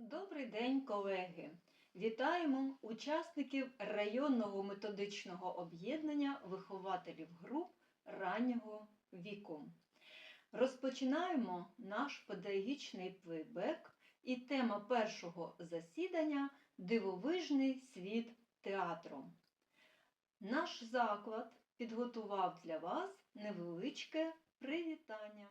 Добрий день, колеги! Вітаємо учасників районного методичного об'єднання вихователів груп раннього віку. Розпочинаємо наш педагогічний плейбек і тема першого засідання Дивовижний світ театру. Наш заклад підготував для вас невеличке привітання.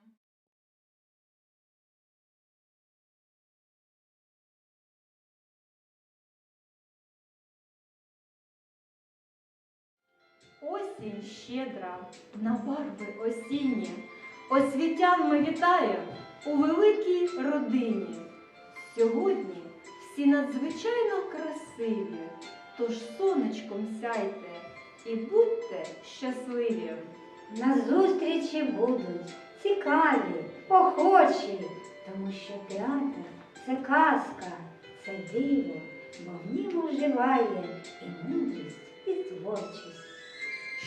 Осінь щедра, на барви осінні. Освітян ми вітаємо у великій родині. Сьогодні всі надзвичайно красиві, тож сонечком сяйте і будьте щасливі. На зустрічі будуть цікаві, охочі, тому що театр це казка, це диво, бо в ньому вживає і мудрість, і творчість.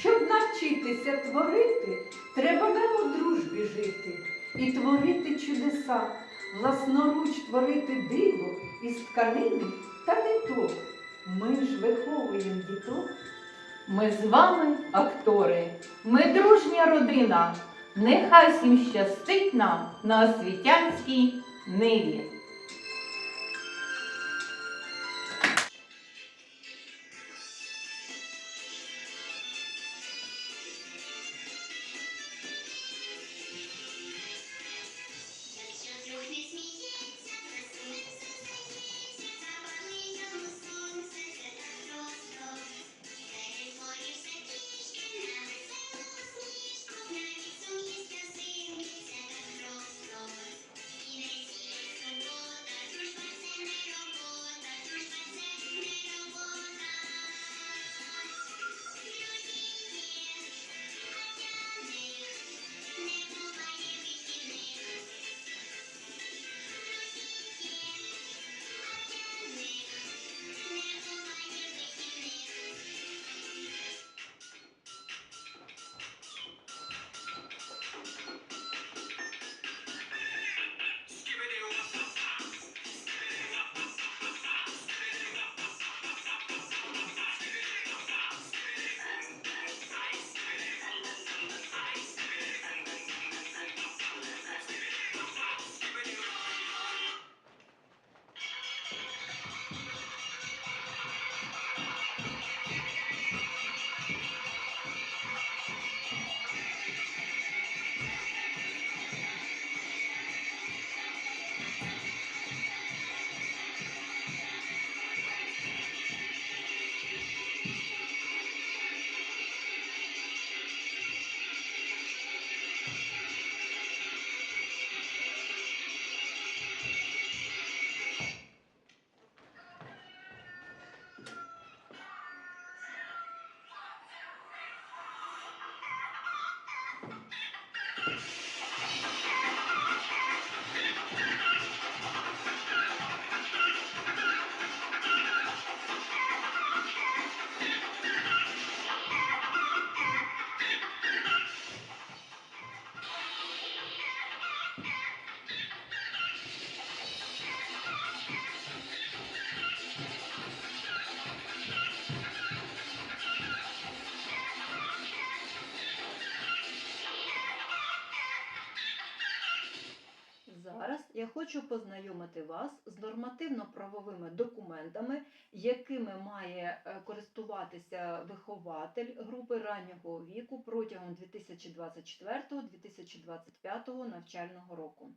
Щоб навчитися творити, треба нам у дружбі жити і творити чудеса, власноруч творити диво із тканини та ниток. Ми ж виховуємо діток. Ми з вами актори, ми дружня родина. Нехай всім щастить нам на освітянській ниві. Хочу познайомити вас з нормативно-правовими документами, якими має е, користуватися вихователь групи раннього віку протягом 2024-2025 навчального року.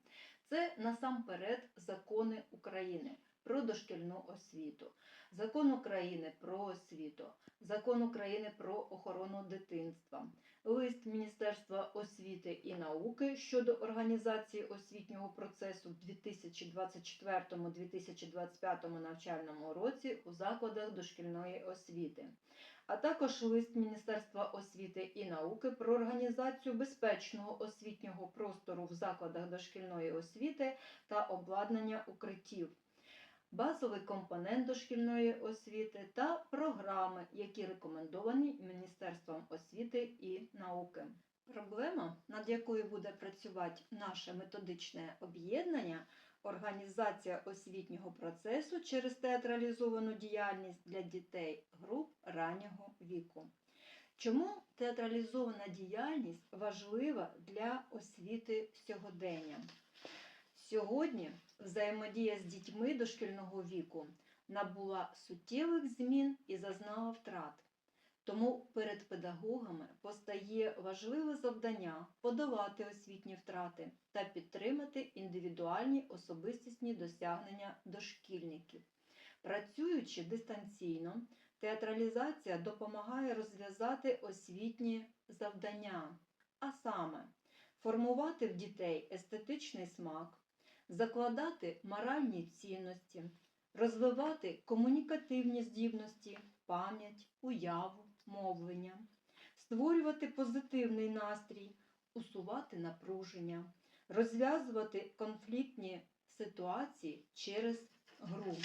Це насамперед закони України про дошкільну освіту, закон України про освіту, закон України про охорону дитинства, лист Міністерства освіти і науки щодо організації освітнього процесу в 2024-2025 навчальному році у закладах дошкільної освіти, а також лист Міністерства освіти і науки про організацію безпечного освітнього простору в закладах дошкільної освіти та обладнання укриттів базовий компонент дошкільної освіти та програми, які рекомендовані Міністерством освіти і науки. Проблема, над якою буде працювати наше методичне об'єднання, організація освітнього процесу через театралізовану діяльність для дітей груп раннього віку. Чому театралізована діяльність важлива для освіти сьогодення? Сьогодні взаємодія з дітьми дошкільного віку набула суттєвих змін і зазнала втрат. Тому перед педагогами постає важливе завдання подолати освітні втрати та підтримати індивідуальні особистісні досягнення дошкільників. Працюючи дистанційно, театралізація допомагає розв'язати освітні завдання, а саме формувати в дітей естетичний смак, закладати моральні цінності, розвивати комунікативні здібності, пам'ять, уяву, мовлення, створювати позитивний настрій, усувати напруження, розв'язувати конфліктні ситуації через гру.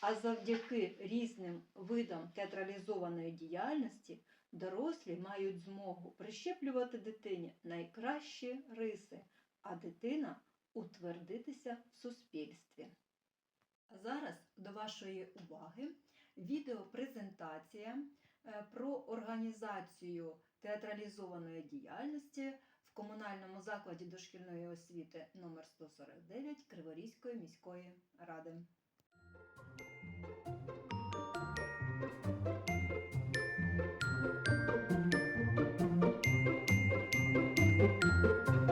А завдяки різним видам театралізованої діяльності дорослі мають змогу прищеплювати дитині найкращі риси, а дитина утвердитися в суспільстві. А зараз до вашої уваги відеопрезентація е, про організацію театралізованої діяльності в комунальному закладі дошкільної освіти номер 149 Криворізької міської ради. В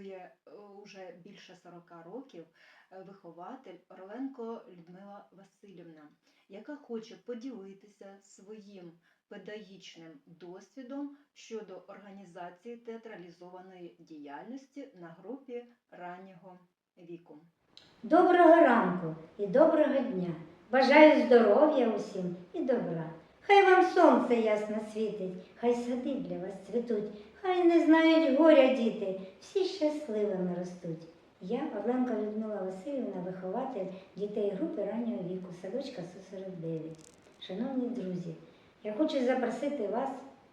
працює е, уже більше 40 років е, вихователь Орленко Людмила Васильівна, яка хоче поділитися своїм педагогічним досвідом щодо організації театралізованої діяльності на групі раннього віку. Доброго ранку і доброго дня. Бажаю здоров'я усім і добра. Хай вам сонце ясно світить, хай сади для вас цвітуть, хай не знають горя діти, всі щасливими ростуть. Я, Орленка Людмила Васильівна, вихователь дітей групи раннього віку, садочка 149. Шановні друзі, я хочу запросити вас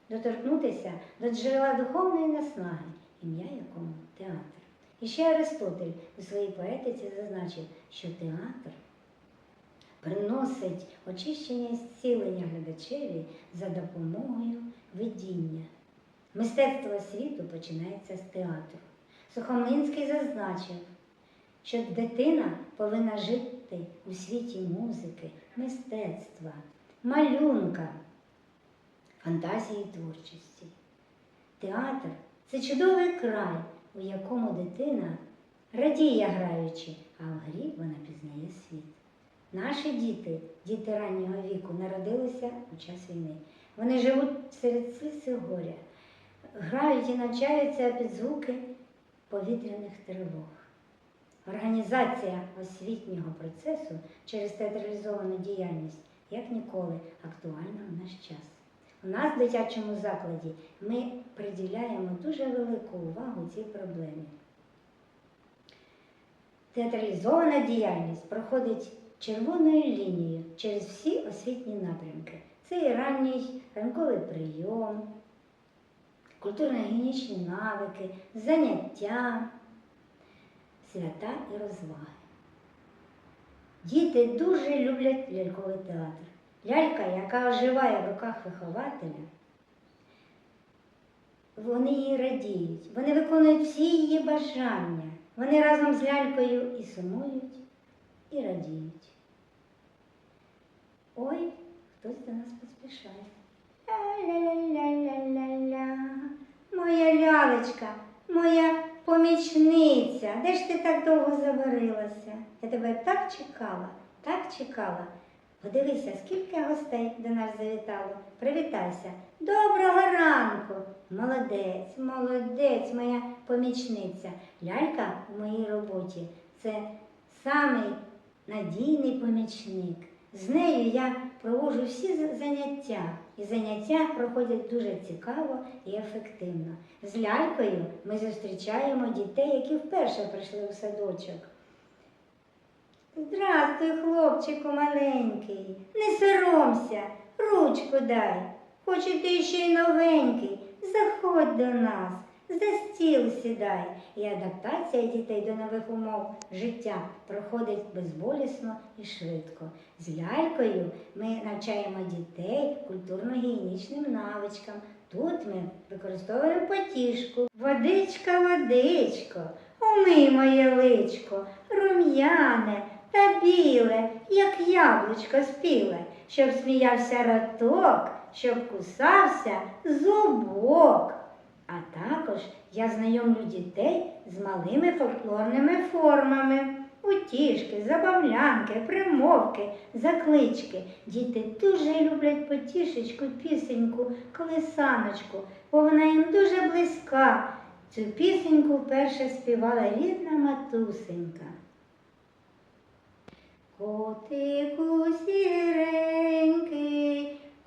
доторкнутися до джерела духовної наснаги, ім'я якому театр. І ще Аристотель у своїй поетиці зазначив, що театр приносить очищення і зцілення глядачеві за допомогою видіння. Мистецтво світу починається з театру. Сухомлинський зазначив, що дитина повинна жити у світі музики, мистецтва, малюнка, фантазії творчості. Театр це чудовий край, у якому дитина радіє граючи, а в грі вона пізнає світ. Наші діти, діти раннього віку, народилися у час війни. Вони живуть серед сліз і горя, грають і навчаються під звуки повітряних тривог. Організація освітнього процесу через театралізовану діяльність як ніколи актуальна в наш час. У нас в дитячому закладі ми приділяємо дуже велику увагу цій проблемі. Театралізована діяльність проходить червоною лінією через всі освітні напрямки. Це і ранній ранковий прийом, культурно-гігієнічні навики, заняття, свята і розваги. Діти дуже люблять ляльковий театр. Лялька, яка оживає в руках вихователя, вони її радіють, вони виконують всі її бажання. Вони разом з лялькою і сумують, і радіють. Ой, хтось до нас поспішає. Ля-ля-ля-ля-ля-ля. Моя лялечка, моя помічниця. Де ж ти так довго заварилася? Я тебе так чекала, так чекала. Подивися, скільки гостей до нас завітало. Привітайся. Доброго ранку. Молодець, молодець, моя помічниця. Лялька у моїй роботі це самий надійний помічник. З нею я проводжу всі заняття, і заняття проходять дуже цікаво і ефективно. З лялькою ми зустрічаємо дітей, які вперше прийшли у садочок. Здрастуй, хлопчику маленький, не соромся, ручку дай. Хоч ти ще й новенький, заходь до нас, за стіл сідай. І адаптація дітей до нових умов життя проходить безболісно і швидко. З лялькою ми навчаємо дітей культурно-гігієнічним навичкам. Тут ми використовуємо потішку. Водичка, водичко, умий моє личко, рум'яне та біле, як яблучко спіле, щоб сміявся раток, щоб кусався зубок. А також я знайомлю дітей з малими фольклорними формами. Утішки, забавлянки, примовки, заклички. Діти дуже люблять потішечку, пісеньку, колесаночку, бо вона їм дуже близька. Цю пісеньку вперше співала рідна матусенька. Котику сіренький,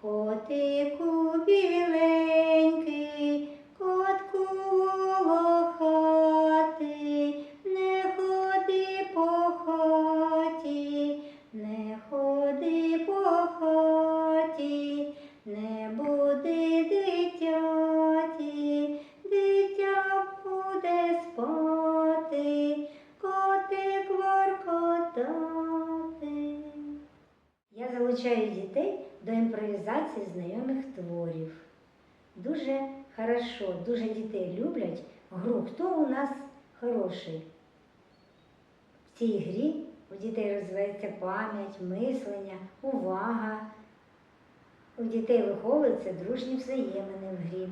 котику біленький, воркотати. Я залучаю дітей до імпровізації знайомих творів. Дуже хорошо, дуже дітей люблять гру. Хто у нас хороший? В цій грі у дітей розвивається пам'ять, мислення, увага. У дітей виховуються дружні взаємини в грі.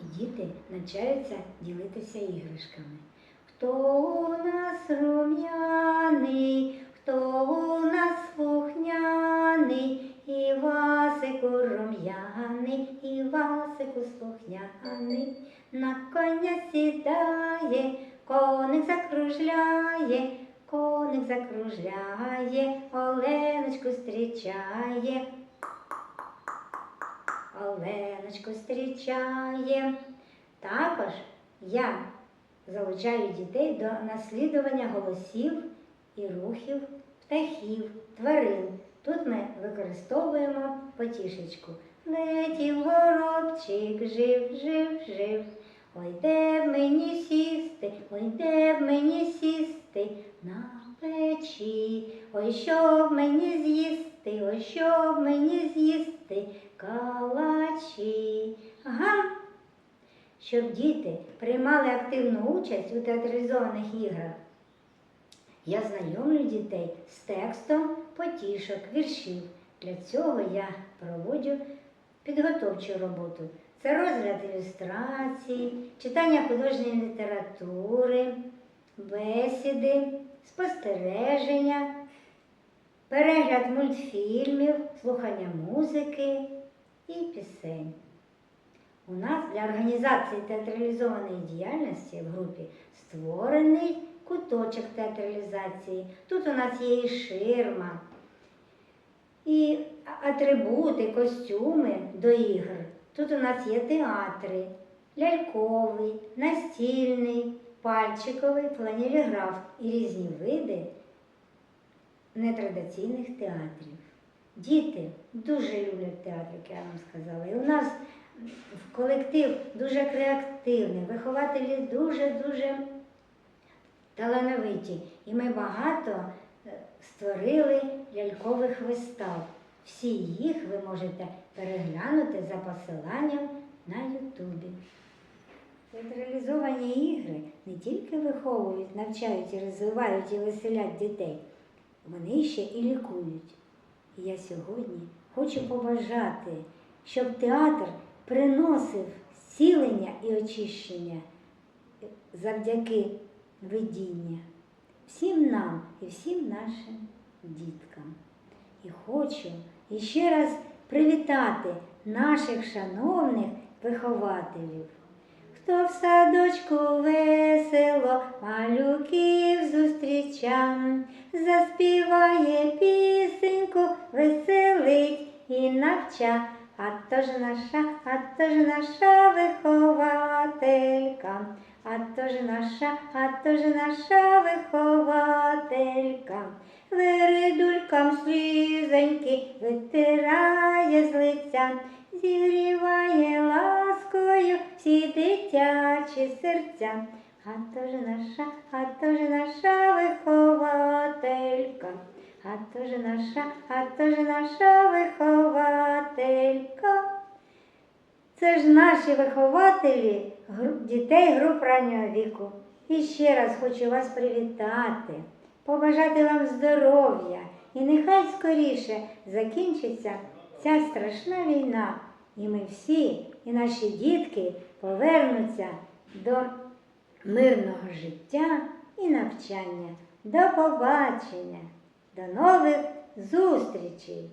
І діти навчаються ділитися іграшками. Хто у нас рум'яний, хто у нас слухняний, і Васику рум'яний, і Васику слухняний, на коня сідає, коник закружляє, коник закружляє, Оленочку зустрічає. Оленочку зустрічає. Також я залучаю дітей до наслідування голосів і рухів птахів, тварин. Тут ми використовуємо потішечку. Летів горобчик, жив, жив, жив. Ой, де мені сісти, ой, де мені сісти на печі, ой, що мені з'їсти, ой, що мені з'їсти, калачі. Ага. Щоб діти приймали активну участь у театралізованих іграх. Я знайомлю дітей з текстом потішок, віршів. Для цього я проводжу підготовчу роботу. Це розгляд ілюстрацій, читання художньої літератури, бесіди, спостереження, перегляд мультфільмів, слухання музики і пісень. У нас для організації театралізованої діяльності в групі створений куточок театралізації. Тут у нас є і ширма, і атрибути, костюми до ігр. Тут у нас є театри, ляльковий, настільний, пальчиковий, фланеліграф і різні види нетрадиційних театрів. Діти дуже люблять театр, як я вам сказала. І у нас колектив дуже креативний, вихователі дуже-дуже талановиті, і ми багато е, створили лялькових вистав. Всі їх ви можете переглянути за посиланням на Ютубі. Театралізовані ігри не тільки виховують, навчають розвивають і веселять дітей, вони ще і лікують. І я сьогодні хочу побажати, щоб театр приносив зцілення і очищення завдяки видіння всім нам і всім нашим діткам. І хочу іще раз привітати наших шановних вихователів. Хто в садочку весело малюків зустрічам, заспіває пісеньку, веселить і навча, а то ж наша, а то ж наша вихователька, а то ж наша, а то ж наша вихователька. Веридулькам слізоньки витирає з лиця, зігріває ласкою всі дитячі серця. А то ж наша, а то ж наша вихователька, а то ж наша, а то ж наша вихователька. Це ж наші вихователі дітей груп раннього віку. І ще раз хочу вас привітати, побажати вам здоров'я і нехай скоріше закінчиться ця страшна війна, і ми всі, і наші дітки повернуться до мирного життя і навчання. До побачення, до нових зустрічей!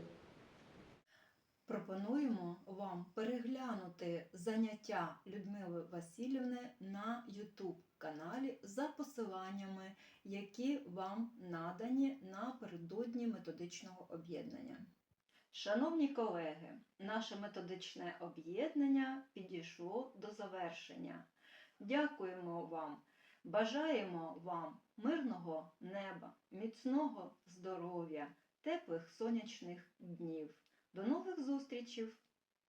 Пропонуємо вам переглянути заняття Людмили Васильівни на YouTube каналі за посиланнями, які вам надані напередодні методичного об'єднання. Шановні колеги, наше методичне об'єднання підійшло до завершення. Дякуємо вам, бажаємо вам мирного неба, міцного здоров'я, теплих сонячних днів. До нових зустрічей!